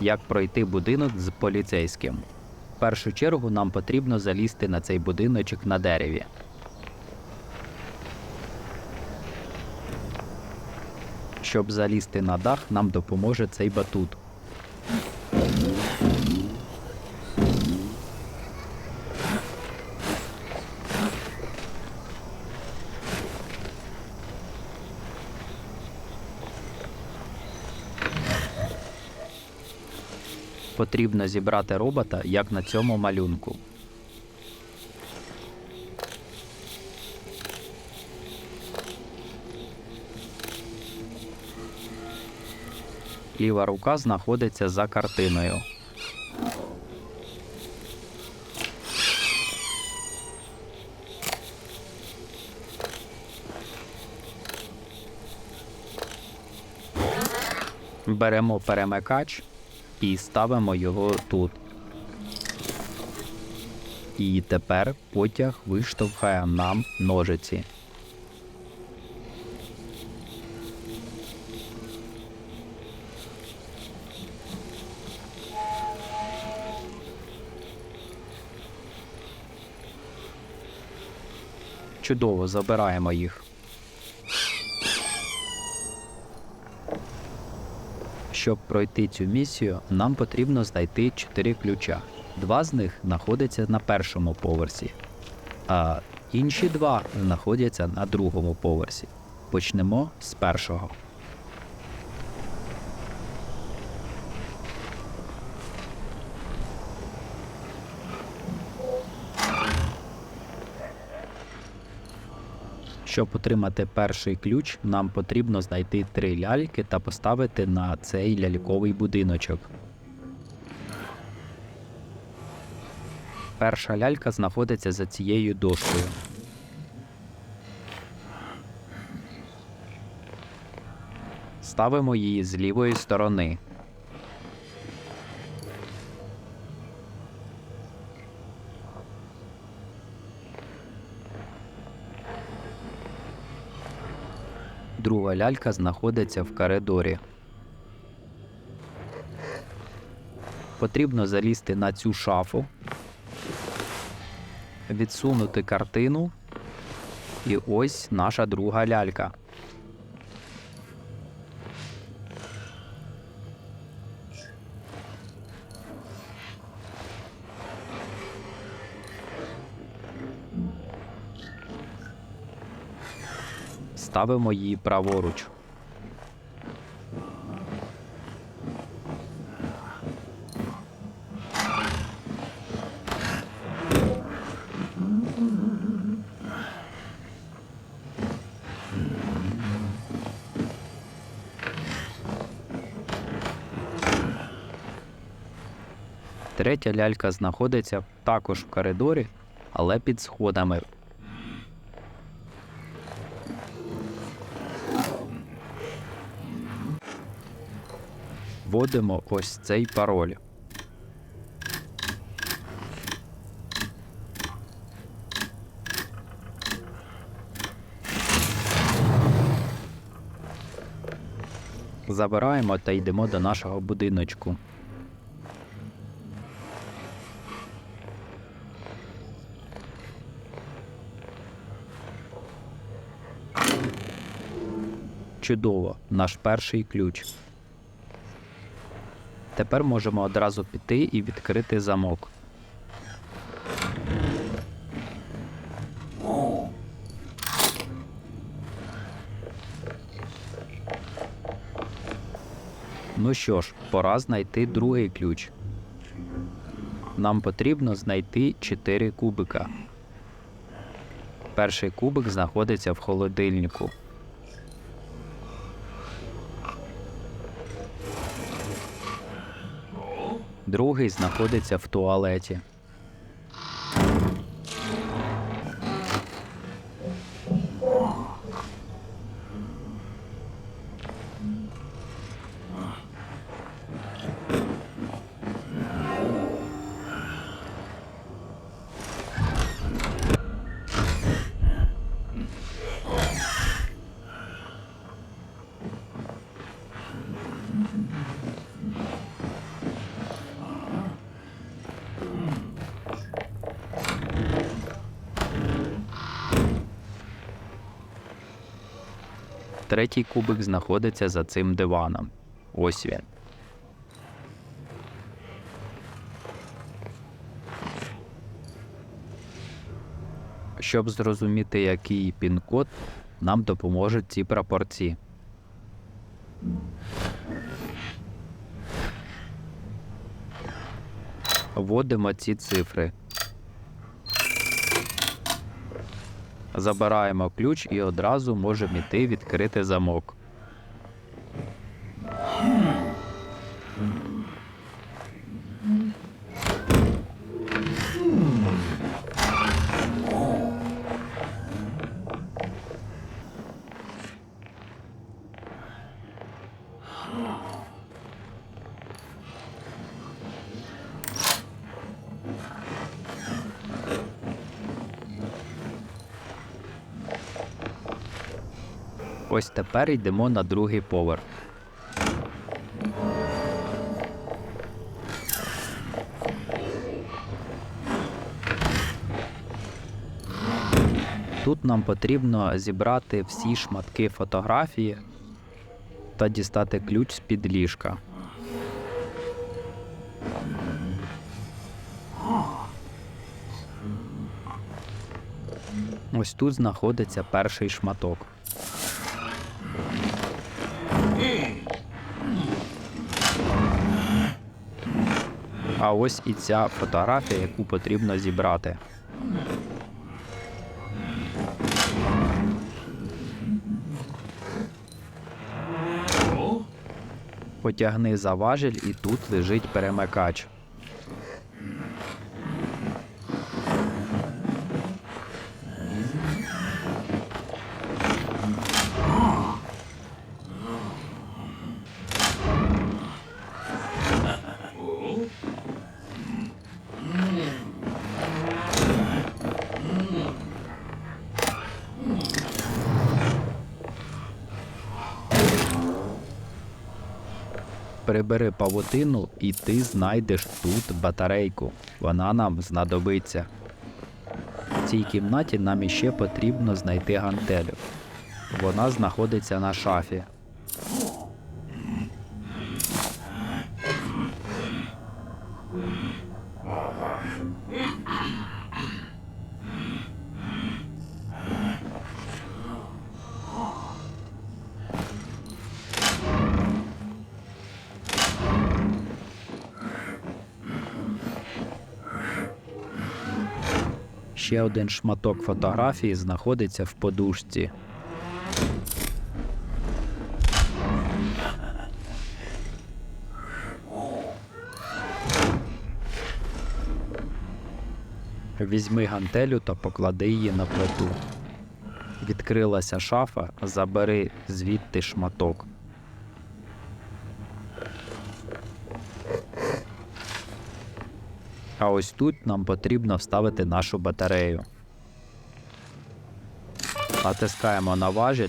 Як пройти будинок з поліцейським? В першу чергу нам потрібно залізти на цей будиночок на дереві. Щоб залізти на дах, нам допоможе цей батут. Потрібно зібрати робота, як на цьому малюнку. Ліва рука знаходиться за картиною. Беремо перемикач і ставимо його тут. І тепер потяг виштовхає нам ножиці. Чудово, забираємо їх. Щоб пройти цю місію, нам потрібно знайти чотири ключа. Два з них знаходяться на першому поверсі, а інші два знаходяться на другому поверсі. Почнемо з першого. Щоб отримати перший ключ, нам потрібно знайти три ляльки та поставити на цей ляльковий будиночок. Перша лялька знаходиться за цією дошкою. Ставимо її з лівої сторони. Друга лялька знаходиться в коридорі. Потрібно залізти на цю шафу, відсунути картину. І ось наша друга лялька. Ставимо її праворуч. Третя лялька знаходиться також в коридорі, але під сходами. Вводимо ось цей пароль. Забираємо та йдемо до нашого будиночку. Чудово, наш перший ключ. Тепер можемо одразу піти і відкрити замок. Ну що ж, пора знайти другий ключ. Нам потрібно знайти 4 кубика. Перший кубик знаходиться в холодильнику. Другий знаходиться в туалеті. Третій кубик знаходиться за цим диваном. Ось він. Щоб зрозуміти, який пін-код, нам допоможуть ці прапорці. Вводимо ці цифри. Забираємо ключ і одразу можемо йти відкрити замок. Ось тепер йдемо на другий поверх. Тут нам потрібно зібрати всі шматки фотографії та дістати ключ з-під ліжка. Ось тут знаходиться перший шматок. А ось і ця фотографія, яку потрібно зібрати. Потягни за важіль і тут лежить перемикач. Прибери павутину і ти знайдеш тут батарейку. Вона нам знадобиться. В цій кімнаті нам іще потрібно знайти гантелю. Вона знаходиться на шафі. Ще один шматок фотографії знаходиться в подушці. Візьми гантелю та поклади її на плиту. Відкрилася шафа, забери звідти шматок. А ось тут нам потрібно вставити нашу батарею. Натискаємо на важіль.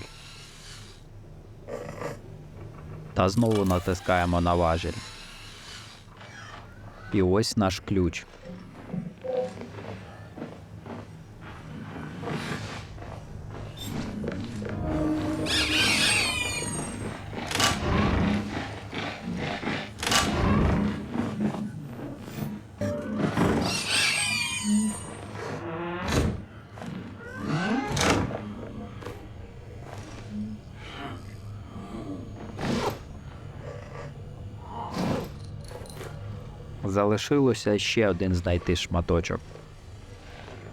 Та знову натискаємо на важіль. І ось наш ключ. Залишилося ще один знайти шматочок.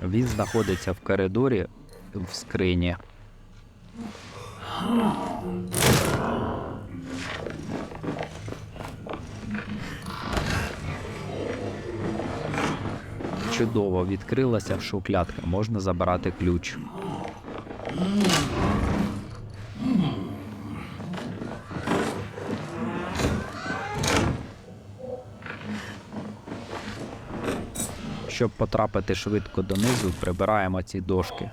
Він знаходиться в коридорі в скрині. Чудово відкрилася шухлядка, можна забирати ключ. Щоб потрапити швидко донизу, прибираємо ці дошки.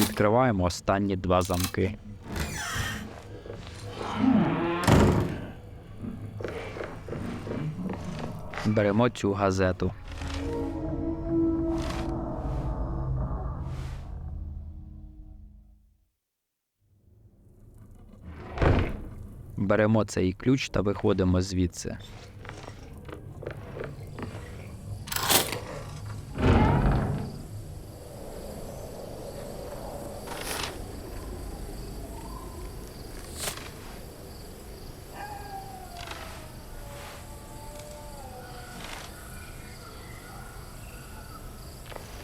Відкриваємо останні два замки. Беремо цю газету. Беремо цей ключ та виходимо звідси.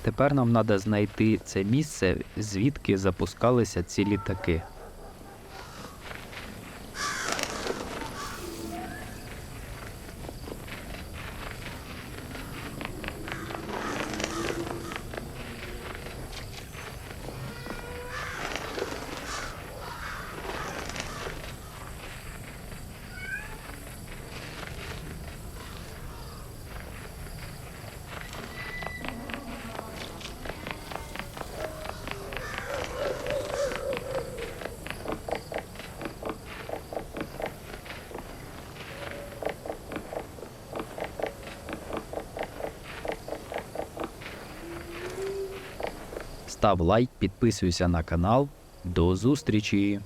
Тепер нам треба знайти це місце, звідки запускалися ці літаки. Став лайк, підписуйся на канал. До зустрічі!